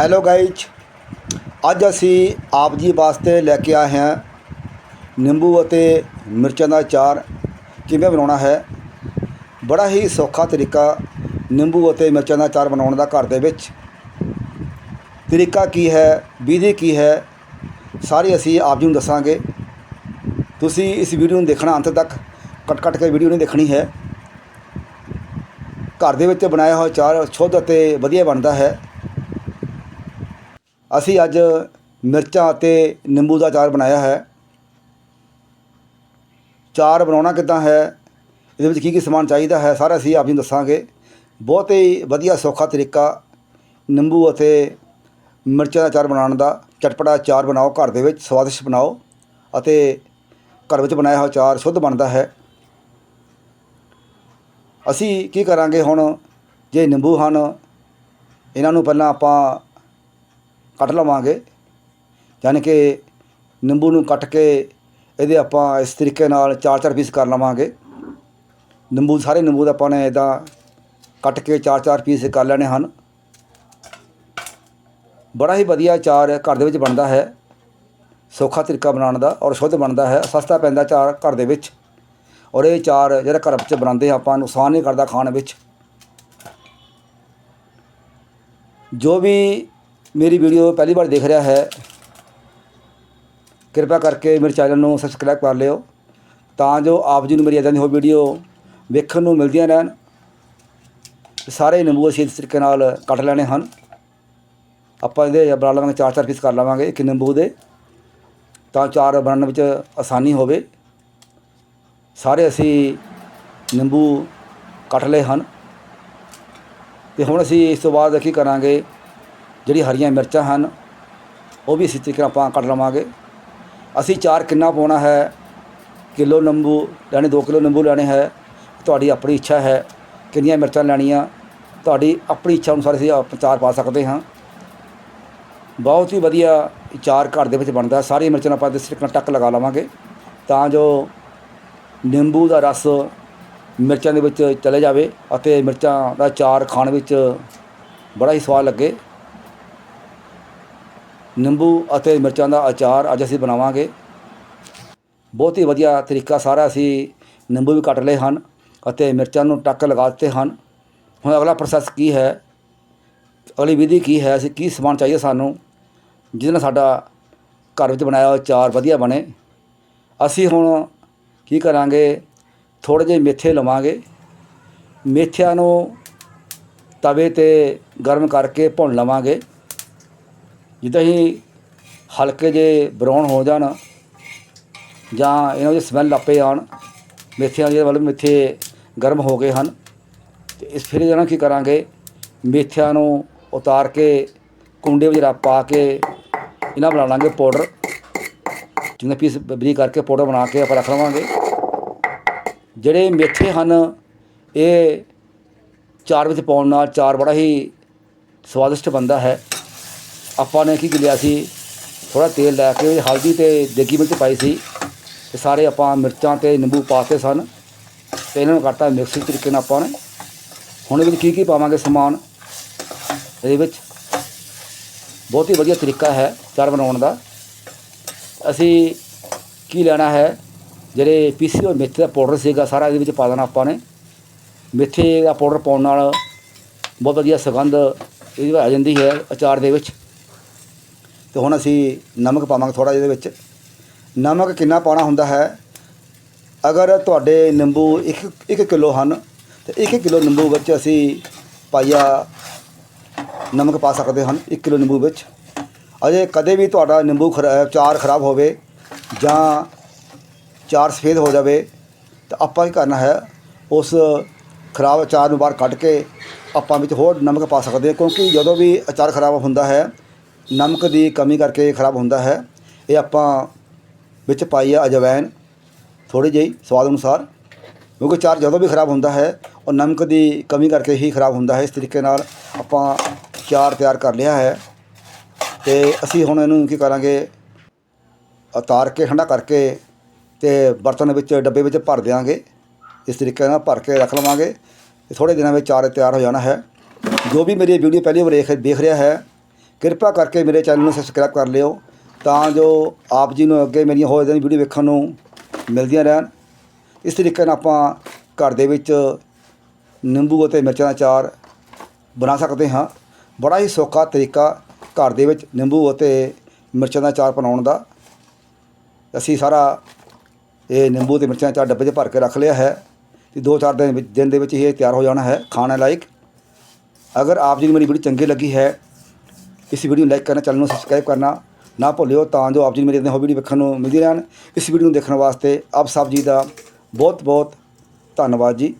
Hello guys ਅੱਜ ਅਸੀਂ ਆਪ ਜੀ ਵਾਸਤੇ ਲੈ ਕੇ ਆਏ ਹਾਂ ਨਿੰਬੂ ਅਤੇ ਮਿਰਚਾਂ ਦਾ ਅਚਾਰ ਕਿਵੇਂ ਬਣਾਉਣਾ ਹੈ? ਬੜਾ ਹੀ ਸੌਖਾ ਤਰੀਕਾ ਨਿੰਬੂ ਅਤੇ ਮਿਰਚਾਂ ਦਾ ਅਚਾਰ ਬਣਾਉਣ ਦਾ ਘਰ ਦੇ ਵਿੱਚ। ਤਰੀਕਾ ਕੀ ਹੈ? ਵਿਧੀ ਕੀ ਹੈ? ਸਾਰੀ ਅਸੀਂ ਆਪ ਜੀ ਨੂੰ ਦੱਸਾਂਗੇ। ਤੁਸੀਂ ਇਸ ਵੀਡੀਓ ਨੂੰ ਦੇਖਣਾ ਅੰਤ ਤੱਕ ਕੱਟ ਕੱਟ ਕੇ ਵੀਡੀਓ ਨਹੀਂ ਦੇਖਣੀ ਹੈ। ਘਰ ਦੇ ਵਿੱਚ ਬਣਾਇਆ ਹੋਇਆ ਚਾਰ ਸ਼ੁੱਧ ਅਤੇ ਵਧੀਆ ਬਣਦਾ ਹੈ। ਅਸੀਂ ਅੱਜ ਮਿਰਚਾਂ ਅਤੇ ਨਿੰਬੂ ਦਾ ਅਚਾਰ ਬਣਾਇਆ ਹੈ। ਚਾਰ ਬਣਾਉਣਾ ਕਿੱਦਾਂ ਹੈ, ਇਹਦੇ ਵਿੱਚ ਕੀ ਕੀ ਸਮਾਨ ਚਾਹੀਦਾ ਹੈ, ਸਾਰਾ ਅਸੀਂ ਆਪ ਜੀ ਨੂੰ ਦੱਸਾਂਗੇ। ਬਹੁਤ ਹੀ ਵਧੀਆ ਸੌਖਾ ਤਰੀਕਾ ਨਿੰਬੂ ਅਤੇ ਮਿਰਚਾਂ ਦਾ ਅਚਾਰ ਬਣਾਉਣ ਦਾ। ਚਟਪਟਾ ਅਚਾਰ ਬਣਾਓ ਘਰ ਦੇ ਵਿੱਚ, ਸਵਾਦਿਸ਼ਟ ਬਣਾਓ ਅਤੇ ਘਰ ਵਿੱਚ ਬਣਾਇਆ ਹੋਇਆ ਅਚਾਰ ਸ਼ੁੱਧ ਬਣਦਾ ਹੈ। ਅਸੀਂ ਕੀ ਕਰਾਂਗੇ ਹੁਣ? ਜੇ ਨਿੰਬੂ ਹਨ, ਇਹਨਾਂ ਨੂੰ ਪਹਿਲਾਂ ਆਪਾਂ ਕੱਟ ਲਵਾਂਗੇ। ਯਾਨੀ ਕਿ ਨਿੰਬੂ ਨੂੰ ਕੱਟ ਕੇ ਇਹਦੇ ਆਪਾਂ ਇਸ ਤਰੀਕੇ ਨਾਲ ਚਾਰ ਚਾਰ ਪੀਸ ਕਰ ਲਵਾਂਗੇ। ਨਿੰਬੂ, ਸਾਰੇ ਨਿੰਬੂ ਦਾ ਆਪਾਂ ਨੇ ਇਦਾਂ ਕੱਟ ਕੇ ਚਾਰ ਚਾਰ ਪੀਸ ਕਰ ਲੈਣੇ ਹਨ। ਬੜਾ ਹੀ ਵਧੀਆ ਚਾਰ ਘਰ ਦੇ ਵਿੱਚ ਬਣਦਾ ਹੈ। ਸੌਖਾ ਤਰੀਕਾ ਬਣਾਉਣ ਦਾ ਔਰ ਸ਼ੁੱਧ ਬਣਦਾ ਹੈ। ਸਸਤਾ ਪੈਂਦਾ ਚਾਰ ਘਰ ਦੇ ਵਿੱਚ। ਔਰ ਇਹ ਚਾਰ ਜਿਹੜਾ ਘਰ ਵਿੱਚ ਬਣਾਉਂਦੇ ਆਪਾਂ, ਨੁਕਸਾਨ ਨਹੀਂ ਕਰਦਾ ਖਾਣ ਵਿੱਚ। ਜੋ ਵੀ ਮੇਰੀ ਵੀਡੀਓ ਪਹਿਲੀ ਵਾਰ ਦੇਖ ਰਿਹਾ ਹੈ। ਕਿਰਪਾ ਕਰਕੇ ਮੇਰੇ ਚੈਨਲ ਨੂੰ ਸਬਸਕ੍ਰਾਈਬ ਕਰ ਲਿਓ। ਤਾਂ ਜੋ ਆਪ ਜੀ ਨੂੰ ਮੇਰੀ ਇਦਾਂ ਦੀ ਹੋਰ ਵੀਡੀਓ ਵੇਖਣ ਨੂੰ ਮਿਲਦੀਆਂ ਰਹਿਣ। ਸਾਰੇ ਨਿੰਬੂ ਅਸੀਂ ਇਸ ਤਰੀਕੇ ਨਾਲ ਕੱਟ ਲੈਣੇ ਹਨ। ਆਪਾਂ ਇਹਦੇ ਬਣਾ ਲਵਾਂਗੇ, ਚਾਰ ਚਾਰ ਪੀਸ ਕਰ ਲਵਾਂਗੇ, ਇੱਕ ਨਿੰਬੂ ਦੇ। ਤਾਂ ਚਾਰ ਬਣਨ ਵਿੱਚ ਆਸਾਨੀ ਹੋਵੇ। ਸਾਰੇ ਅਸੀਂ ਨਿੰਬੂ ਕੱਟ ਲਏ ਹਨ। ਤੇ ਹੁਣ ਅਸੀਂ ਇਸ ਤੋਂ ਬਾਅਦ ਕੀ ਕਰਾਂਗੇ? ਜਿਹੜੀ ਹਰੀਆਂ ਮਿਰਚਾਂ ਹਨ, ਉਹ ਵੀ ਇਸੇ ਤਰੀਕੇ ਨਾਲ ਆਪਾਂ ਕੱਟ ਲਵਾਂਗੇ। ਅਸੀਂ ਚਾਰ ਕਿੰਨਾ ਪਾਉਣਾ ਹੈ? ਕਿਲੋ ਨਿੰਬੂ ਲੈਣੇ 2 ਕਿਲੋ ਨਿੰਬੂ ਲੈਣੇ ਹੈ। ਤੁਹਾਡੀ ਆਪਣੀ ਇੱਛਾ ਹੈ ਕਿੰਨੀਆਂ ਮਿਰਚਾਂ ਲੈਣੀਆਂ। ਤੁਹਾਡੀ ਆਪਣੀ ਇੱਛਾ ਅਨੁਸਾਰ ਅਸੀਂ ਚਾਰ ਪਾ ਸਕਦੇ ਹਾਂ। ਬਹੁਤ ਹੀ ਵਧੀਆ ਚਾਰ ਘਰ ਦੇ ਵਿੱਚ ਬਣਦਾ ਸਾਰੀ ਮਿਰਚਾਂ ਨੂੰ ਆਪਾਂ ਇਸ ਤਰੀਕੇ ਨਾਲ ਟੱਕ ਲਗਾ ਲਵਾਂਗੇ ਤਾਂ ਜੋ ਨਿੰਬੂ ਦਾ ਰਸ ਮਿਰਚਾਂ ਦੇ ਵਿੱਚ ਚਲੇ ਜਾਵੇ ਅਤੇ ਮਿਰਚਾਂ ਦਾ ਚਾਰ ਖਾਣ ਵਿੱਚ ਬੜਾ ਹੀ ਸਵਾਦ ਲੱਗੇ। ਨਿੰਬੂ ਅਤੇ ਮਿਰਚਾਂ ਦਾ ਅਚਾਰ ਅੱਜ ਅਸੀਂ ਬਣਾਵਾਂਗੇ। ਬਹੁਤ ਹੀ ਵਧੀਆ ਤਰੀਕਾ ਸਾਰਾ ਅਸੀਂ ਨਿੰਬੂ ਵੀ ਕੱਟ ਲਏ ਹਨ ਅਤੇ ਮਿਰਚਾਂ ਨੂੰ ਟੱਕ ਲਗਾ ਦਿੱਤੇ ਹਨ। ਹੁਣ ਅਗਲਾ ਪ੍ਰੋਸੈਸ ਕੀ ਹੈ? ਅਗਲੀ ਵਿਧੀ ਕੀ ਹੈ? ਅਸੀਂ ਕੀ ਸਮਾਨ ਚਾਹੀਦਾ ਸਾਨੂੰ? ਜਿਹਦੇ ਨਾਲ ਸਾਡਾ ਘਰ ਵਿੱਚ ਬਣਾਇਆ ਹੋਇਆ ਅਚਾਰ ਵਧੀਆ ਬਣੇ। ਅਸੀਂ ਹੁਣ ਕੀ ਕਰਾਂਗੇ? ਥੋੜ੍ਹੇ ਜਿਹੇ ਮੇਥੇ ਲਵਾਂਗੇ। ਮੇਥਿਆਂ ਨੂੰ ਤਵੇ ਤੇ ਗਰਮ ਕਰਕੇ ਭੁੰਨ ਲਵਾਂਗੇ। ਜਿੱਦਾਂ ਹੀ ਹਲਕੇ ਜੇ ਬਰਾਊਨ ਹੋ ਜਾਣ ਜਾਂ ਇਹਨਾਂ ਦੀ ਸਮੈਲ ਆਪੇ ਆਉਣ ਮੇਥਿਆਂ ਦੇ ਮਤਲਬ ਮੇਥੇ ਗਰਮ ਹੋ ਗਏ ਹਨ, ਤੇ ਇਸ ਫਿਰ ਜਣਾ ਕੀ ਕਰਾਂਗੇ? ਮੇਥਿਆਂ ਨੂੰ ਉਤਾਰ ਕੇ ਕੁੰਡੇ ਵਿੱਚ ਰੱਖ ਪਾ ਕੇ ਇਹਨਾਂ ਬਣਾ ਲਾਂਗੇ ਪਾਊਡਰ ਜਿੰਨੇ ਪੀਸ ਬਰੀਕ ਕਰਕੇ ਪਾਊਡਰ ਬਣਾ ਕੇ ਆਪਾਂ ਰੱਖ ਲਵਾਂਗੇ। ਜਿਹੜੇ ਮੇਥੇ ਹਨ, ਇਹ ਚਾਰ ਵਿੱਚ ਪਾਉਣ ਨਾਲ ਚਾਰ ਬੜਾ ਹੀ ਸਵਾਦਿਸ਼ਟ ਬਣਦਾ ਹੈ। ਆਪਾਂ ਨੇ ਕੀ ਲਿਆ ਸੀ? ਥੋੜਾ ਤੇਲ ਲੈ ਕੇ ਹਲਦੀ ਤੇ ਦੇਗੀ ਮਿਰਚ ਪਾਈ ਸੀ। ਤੇ ਸਾਰੇ ਆਪਾਂ ਮਿਰਚਾਂ ਤੇ ਨਿੰਬੂ ਪਾਤੇ ਸਨ। ਤੇ ਇਹਨਾਂ ਨੂੰ ਕਰਤਾ ਮਿਕਸੀ ਤਰੀਕੇ ਨਾਲ ਆਪਾਂ ਨੇ। ਹੁਣ ਇਹਦੇ ਵਿੱਚ ਕੀ ਕੀ ਪਾਵਾਂਗੇ ਸਮਾਨ? ਇਹਦੇ ਵਿੱਚ ਬਹੁਤ ਹੀ ਵਧੀਆ ਤਰੀਕਾ ਹੈ ਚਾਰ ਬਣਾਉਣ ਦਾ। ਅਸੀਂ ਕੀ ਲੈਣਾ ਹੈ? ਜਿਹੜੇ ਪੀਸੀ ਹੋਏ ਮੇਥੇ ਦਾ ਪਾਊਡਰ ਸੀਗਾ, ਸਾਰਾ ਇਹਦੇ ਵਿੱਚ ਪਾ ਦੇਣਾ ਆਪਾਂ ਨੇ। ਮੇਥੇ ਦਾ ਪਾਊਡਰ ਪਾਉਣ ਨਾਲ ਬਹੁਤ ਵਧੀਆ ਸੁਗੰਧ ਇਹਦੀ ਆ ਜਾਂਦੀ ਹੈ ਅਚਾਰ ਦੇ ਵਿੱਚ। ਤੇ ਹੁਣ ਅਸੀਂ ਨਮਕ ਪਾਵਾਂਗੇ ਥੋੜਾ ਜਿਹਦੇ ਵਿੱਚ। ਨਮਕ ਕਿੰਨਾ ਪਾਉਣਾ ਹੁੰਦਾ ਹੈ? ਅਗਰ ਤੁਹਾਡੇ ਨਿੰਬੂ 1 1 ਕਿਲੋ ਹਨ, ਤੇ 1 ਕਿਲੋ ਨਿੰਬੂ ਵਿੱਚ ਅਸੀਂ ਪਾਈਆ ਨਮਕ ਪਾ ਸਕਦੇ ਹਨ 1 ਕਿਲੋ ਨਿੰਬੂ ਵਿੱਚ। ਅਜੇ ਕਦੇ ਵੀ ਤੁਹਾਡਾ ਨਿੰਬੂ ਖਰਾ- ਚਾਰ ਖਰਾਬ ਹੋਵੇ ਜਾਂ ਚਾਰ ਸਫੇਦ ਹੋ ਜਾਵੇ, ਤਾਂ ਆਪਾਂ ਕੀ ਕਰਨਾ ਹੈ, ਉਸ ਖਰਾਬ ਅਚਾਰ ਨੂੰ ਬਾਹਰ ਕੱਢ ਕੇ ਆਪਾਂ ਵਿੱਚ ਹੋਰ ਨਮਕ ਪਾ ਸਕਦੇ ਹਾਂ, ਕਿਉਂਕਿ ਜਦੋਂ ਵੀ ਅਚਾਰ ਖਰਾਬ ਹੁੰਦਾ ਹੈ ਨਮਕ ਦੀ ਕਮੀ ਕਰਕੇ ਖਰਾਬ ਹੁੰਦਾ ਹੈ। ਇਹ ਆਪਾਂ ਵਿੱਚ ਪਾਈ ਆ ਅਜਵਾਇਨ ਥੋੜੀ ਜਿਹੀ ਸਵਾਦ ਅਨੁਸਾਰ, ਕਿਉਂਕਿ ਚਾਰ ਜਦੋਂ ਵੀ ਖਰਾਬ ਹੁੰਦਾ ਹੈ, ਉਹ ਨਮਕ ਦੀ ਕਮੀ ਕਰਕੇ ਹੀ ਖਰਾਬ ਹੁੰਦਾ ਹੈ। ਇਸ ਤਰੀਕੇ ਨਾਲ ਆਪਾਂ ਚਾਰ ਤਿਆਰ ਕਰ ਲਿਆ ਹੈ। ਤੇ ਅਸੀਂ ਹੁਣ ਇਹਨੂੰ ਕੀ ਕਰਾਂਗੇ, ਉਤਾਰ ਕੇ, ਠੰਡਾ ਕਰਕੇ ਤੇ ਬਰਤਨ ਵਿੱਚ, ਡੱਬੇ ਵਿੱਚ ਭਰ ਦਿਆਂਗੇ। ਇਸ ਤਰੀਕੇ ਨਾਲ ਭਰ ਕੇ ਰੱਖ ਲਵਾਂਗੇ। ਤੇ ਥੋੜੇ ਦਿਨਾਂ ਵਿੱਚ ਚਾਰ ਤਿਆਰ ਹੋ ਜਾਣਾ ਹੈ। ਜੋ ਵੀ ਮੇਰੀ ਵੀਡੀਓ ਪਹਿਲੀ ਵਾਰ ਦੇਖ ਦੇਖ ਰਿਹਾ ਹੈ ਕਿਰਪਾ ਕਰਕੇ ਮੇਰੇ ਚੈਨਲ ਨੂੰ ਸਬਸਕ੍ਰਾਈਬ ਕਰ ਲਿਓ, ਤਾਂ ਜੋ ਆਪ ਜੀ ਨੂੰ ਅੱਗੇ ਮੇਰੀਆਂ ਹੋਰ ਇਦਾਂ ਦੀ ਵੀਡੀਓ ਵੇਖਣ ਨੂੰ ਮਿਲਦੀਆਂ ਰਹਿਣ। ਇਸ ਤਰੀਕੇ ਨਾਲ ਆਪਾਂ ਘਰ ਦੇ ਵਿੱਚ ਨਿੰਬੂ ਅਤੇ ਮਿਰਚਾਂ ਦਾ ਚਾਰ ਬਣਾ ਸਕਦੇ ਹਾਂ। ਬੜਾ ਹੀ ਸੌਖਾ ਤਰੀਕਾ ਘਰ ਦੇ ਵਿੱਚ ਨਿੰਬੂ ਅਤੇ ਮਿਰਚਾਂ ਦਾ ਚਾਰ ਬਣਾਉਣ ਦਾ। ਅਸੀਂ ਸਾਰਾ ਇਹ ਨਿੰਬੂ ਤੇ ਮਿਰਚਾਂ ਦਾ ਅਚਾਰ ਡੱਬੇ 'ਚ ਭਰ ਕੇ ਰੱਖ ਲਿਆ ਹੈ ਤੇ ਦੋ ਚਾਰ ਦਿਨ ਵਿੱਚ ਦਿਨ ਦੇ ਵਿੱਚ ਹੀ ਇਹ ਤਿਆਰ ਹੋ ਜਾਣਾ ਹੈ ਖਾਣ ਲਾਇਕ। ਅਗਰ ਆਪ ਜੀ ਨੂੰ ਮੇਰੀ ਵੀਡੀਓ ਚੰਗੀ ਲੱਗੀ ਹੈ ਇਸ ਵੀਡੀਓ ਨੂੰ ਲਾਈਕ ਕਰਨਾ ਚੈਨਲ ਨੂੰ ਸਬਸਕ੍ਰਾਈਬ ਕਰਨਾ, ਨਾ ਭੁੱਲਿਓ, ਤਾਂ ਜੋ ਆਪ ਜੀ ਨੂੰ ਮੇਰੀ ਇਦਾਂ ਹੋਰ ਵੀਡੀਓ ਵੇਖਣ ਨੂੰ ਮਿਲਦੀ ਰਹਿਣ। ਇਸ ਵੀਡੀਓ ਨੂੰ ਦੇਖਣ ਵਾਸਤੇ ਆਪ ਸਭ ਜੀ ਦਾ ਬਹੁਤ ਬਹੁਤ ਧੰਨਵਾਦ ਜੀ।